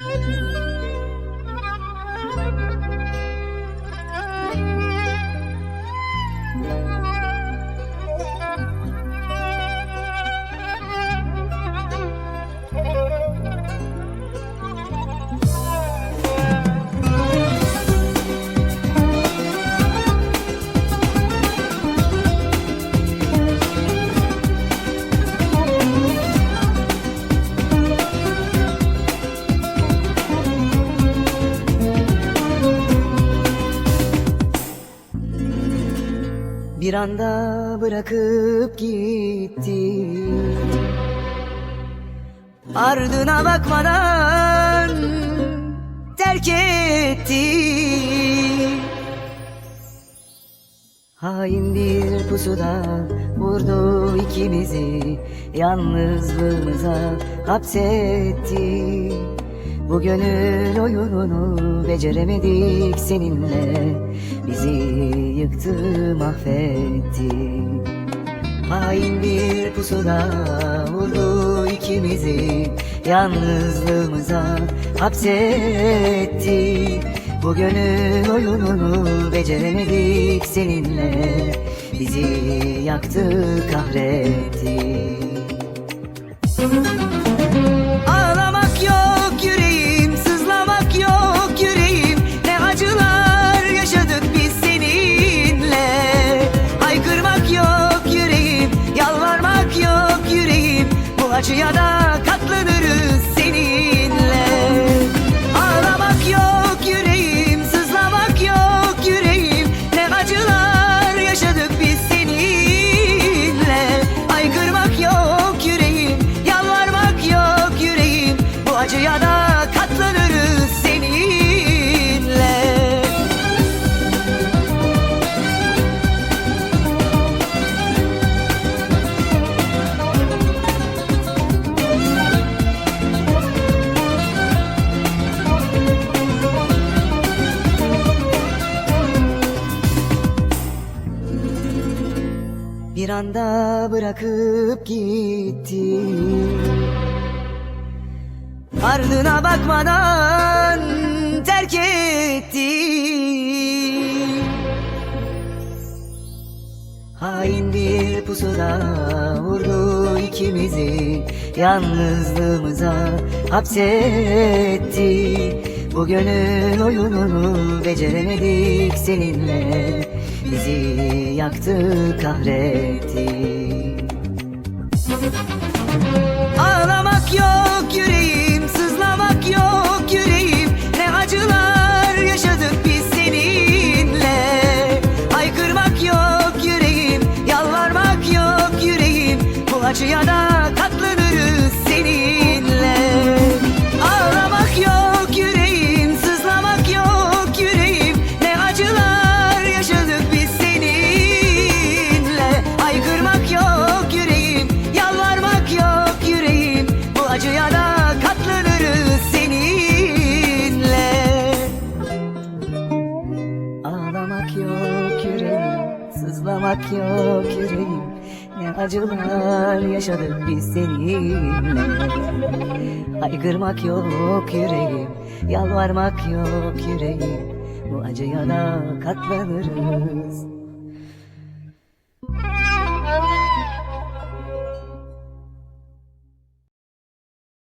Thank you. Bir anda bırakıp gitti. Ardına bakmadan terk etti. Hain bir pusuda vurdu ikimizi Yalnızlığımıza hapsetti. Bu gönül oyununu beceremedik seninle Bizi yıktı mahvetti. Hain bir pusuda vurdu ikimizi. Yalnızlığımıza hapsetti. Bu gönül oyununu beceremedik seninle. Bizi yaktı kahretti. Ağlamak acıya da katlanırız seninle. Bir anda bırakıp gitti Ardına bakmadan terk etti. Hain bir pusuda vurdu ikimizi. Yalnızlığımıza hapsetti. Bu gönül oyununu beceremedik seninle. Bizi yaktı kahretti. Ağlamak yok yüreğim, katlanırız seninle. Ağlamak yok yüreğim, sızlamak yok yüreğim. Ne acılar yaşadık biz seninle. Haykırmak yok yüreğim, yalvarmak yok yüreğim. Bu acıya da katlanırız